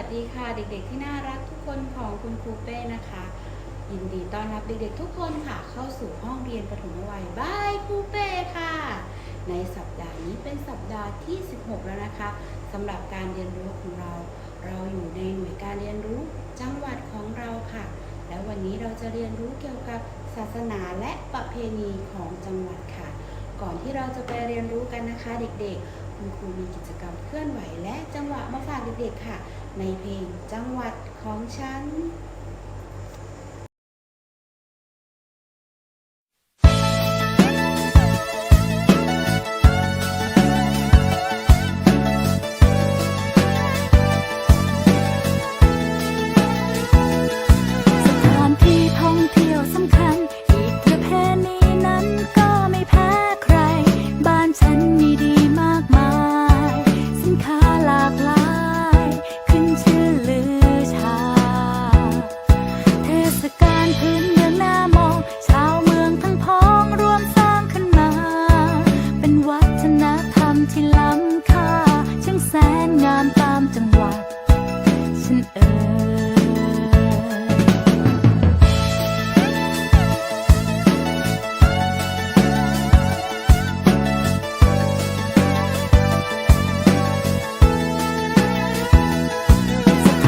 ัสดีค่ะเด็กๆที่น่ารักทุกคนของคุณครูเป้นะคะ ยินดีต้อนรับเด็กๆทุกคนค่ะ เข้าสู่ห้องเรียนปฐมวัยบายครูเป้ค่ะ ในสัปดาห์นี้เป็นสัปดาห์ที่ 16 แล้วนะคะสำหรับการเรียนรู้ของเรา เราอยู่ในหน่วยการเรียนรู้จังหวัดของเราค่ะ แล้ววันนี้เราจะเรียนรู้เกี่ยวกับศาสนาและประเพณีของจังหวัดค่ะ ก่อนที่เราจะไปเรียนรู้กันนะคะ เด็กๆ คุณครูมีกิจกรรมเคลื่อนไหวและจังหวะมาฝากเด็กๆค่ะ ในเพลงจังหวัดของฉันามจังหวัดฉันเอ่ยสถ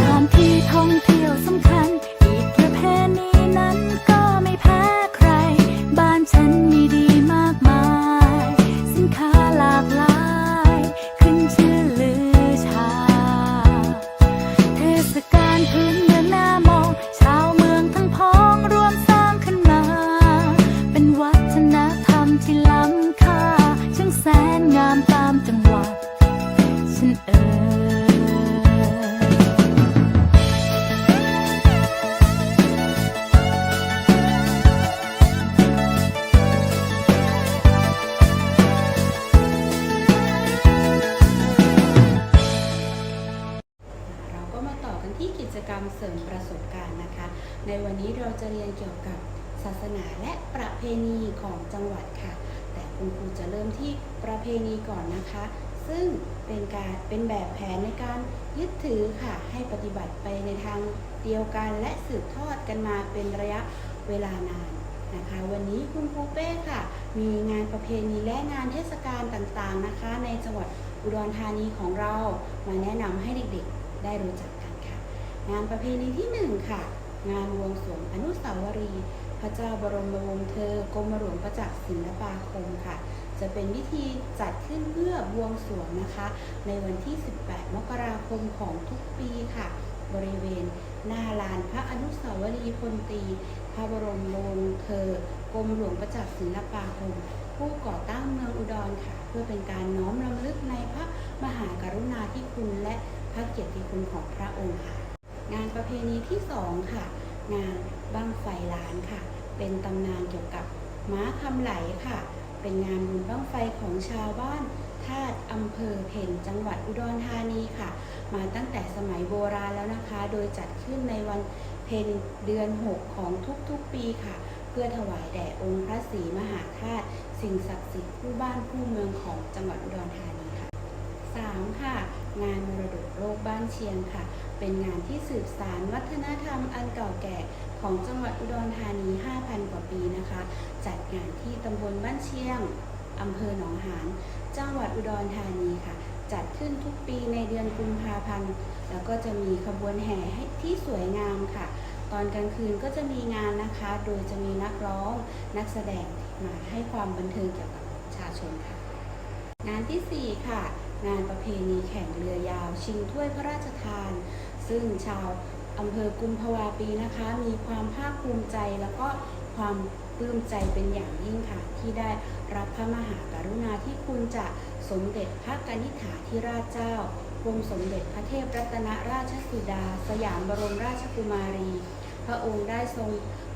กรรมเสริมประสบการณ์นะคะ ในวันนี้เราจะเรียนเกี่ยวกับศาสนาและประเพณีของจังหวัดค่ะ แต่คุณครูจะเริ่มที่ประเพณีก่อนนะคะ ซึ่งเป็นการเป็นแบบแผนในการยึดถือค่ะ ให้ปฏิบัติไปในทางเดียวกันและสืบทอดกันมาเป็นระยะเวลานานนะคะวันนี้คุณครูเป้ค่ะ มีงานประเพณีและงานเทศกาลต่างๆนะคะ ในจังหวัดอุดรธานีของเรามาแนะนำให้เด็กๆ ได้รู้จัก งานประเพณีที่หนึ่งค่ะ งานวงสวงอนุสาวรีย์พระเจ้าบรมวงศ์เธอกรมหลวงประจักษ์ศิลปาคมค่ะ จะเป็นพิธีจัดขึ้นเพื่อบวงสวงนะคะ ในวันที่ 18 มกราคมของทุกปีค่ะ บริเวณหน้าลานพระอนุสาวรีย์พลตรีพระบรมวงศ์เธอกรมหลวงประจักษ์ศิลปาคม ผู้ก่อตั้งเมืองอุดรค่ะ เพื่อเป็นการน้อมรำลึกในพระมหากรุณาธิคุณและพระเกียรติคุณของพระองค์ค่ะ งานประเพณีที่สองค่ะ งานบั้งไฟล้านค่ะ เป็นตำนานเกี่ยวกับม้าคำไหลค่ะ เป็นงานบุญบั้งไฟของชาวบ้านธาตุอำเภอเพ็ญจังหวัดอุดรธานีค่ะ มาตั้งแต่สมัยโบราณแล้วนะคะ โดยจัดขึ้นในวันเพ็ญเดือน 6 ของทุกๆปีค่ะ เพื่อถวายแด่องค์พระศรีมหาธาตุสิ่งศักดิ์สิทธิ์คู่บ้านคู่เมืองของจังหวัดอุดรธานีค่ะ 3. ค่ะ งานมรดกโลกบ้านเชียงค่ะ เป็นงานที่สืบสารวัฒนธรรมอันเก่าแก่ของจังหวัดอุดรธานี 5,000 กว่าปีนะคะ จัดงานที่ตำบลบ้านเชียงอำเภอหนองหาน จังหวัดอุดรธานีค่ะ จัดขึ้นทุกปีในเดือนกุมภาพันธ์ แล้วก็จะมีขบวนแห่ให้ที่สวยงามค่ะ ตอนกลางคืนก็จะมีงานนะคะ โดยจะมีนักร้อง นักแสดงมาให้ความบันเทิงเกี่ยวกับประชาชนค่ะ งานที่ 4 ค่ะ งานประเพณีแข่งเรือยาว ชิงถ้วยพระราชทาน ซึ่งชาวอำเภอกุมภาวาปีนะคะ มีความภาคภูมิใจแล้วก็ความปลื้มใจเป็นอย่างยิ่งค่ะ ที่ได้รับพระมหากรุณาธิคุณจากสมเด็จพระกนิษฐาธิราชเจ้ากรมสมเด็จพระเทพรัตนราชสุดา สยามบรมราชกุมารี พระองค์ได้ทรง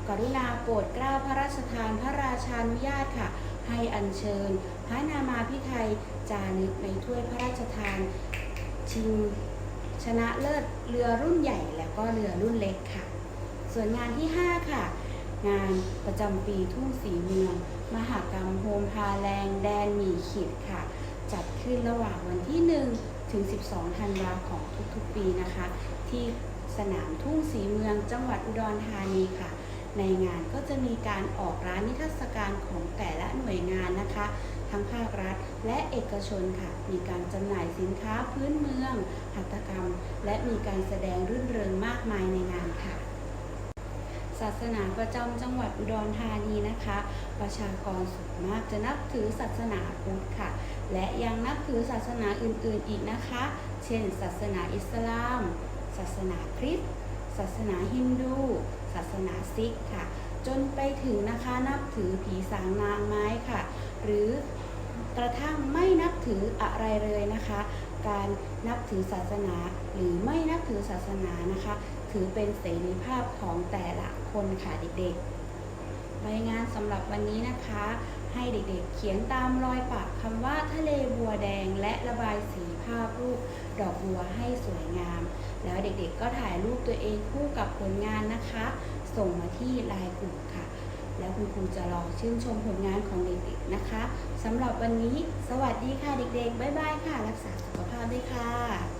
กรุณาโปรดเกล้าพระราชทานพระราชานุญาตค่ะ ให้อัญเชิญ พระนามาพิไทยจารึกในถ้วยพระราชทาน ชิงชนะเลิศเรือรุ่นใหญ่แล้วก็เรือรุ่นเล็กค่ะ ส่วนงานที่ 5 ค่ะ งานประจำปีทุ่งสีเมือง มหากรรมโฮมพาแรงแดนหมีขิดค่ะ จัดขึ้นระหว่างวันที่ 1 ถึง 12 ธันวาของทุกๆปีนะคะ ที่สนามทุ่งสีเมืองจังหวัดอุดรธานีค่ะ ในงานก็จะมีการออกร้านนิทรรศการของแต่ละหน่วยงานนะคะ ทั้งภาครัฐและเอกชนค่ะ มีการจำหน่ายสินค้าพื้นเมือง หัตถกรรม และมีการแสดงรื่นเริงมากมายในงานค่ะศาสนาประจำจังหวัดอุดรธานีนะคะ ประชากรส่วนมากจะนับถือศาสนาพุทธค่ะ และยังนับถือศาสนาอื่นๆอีกนะคะ เช่น ศาสนาอิสลาม ศาสนาคริสต์ ศาสนาฮินดู ศาสนาซิกค่ะ จนไปถึงนะคะนับถือผีสางนางไม้ค่ะ หรือกระทั่งไม่นับถืออะไรเลยนะคะ การนับถือศาสนาหรือไม่นับถือศาสนานะคะ ถือเป็นเสรีภาพของแต่ละคนค่ะเด็กๆใบงานสำหรับวันนี้นะคะ ให้เด็กๆ เขียนตามรอยปากคำว่าทะเลบัวแดงและระบายสีภาพรูปดอกบัวให้สวยงาม แล้วเด็กๆ ก็ถ่ายรูปตัวเองคู่กับผลงานนะคะ ส่งมาที่ไลน์กลุ่มค่ะ แล้วคุณครูจะรอชื่นชมผลงานของเด็กๆนะคะสำหรับวันนี้ สวัสดีค่ะเด็กๆ บ๊ายบายค่ะ รักษาสุขภาพด้วยค่ะ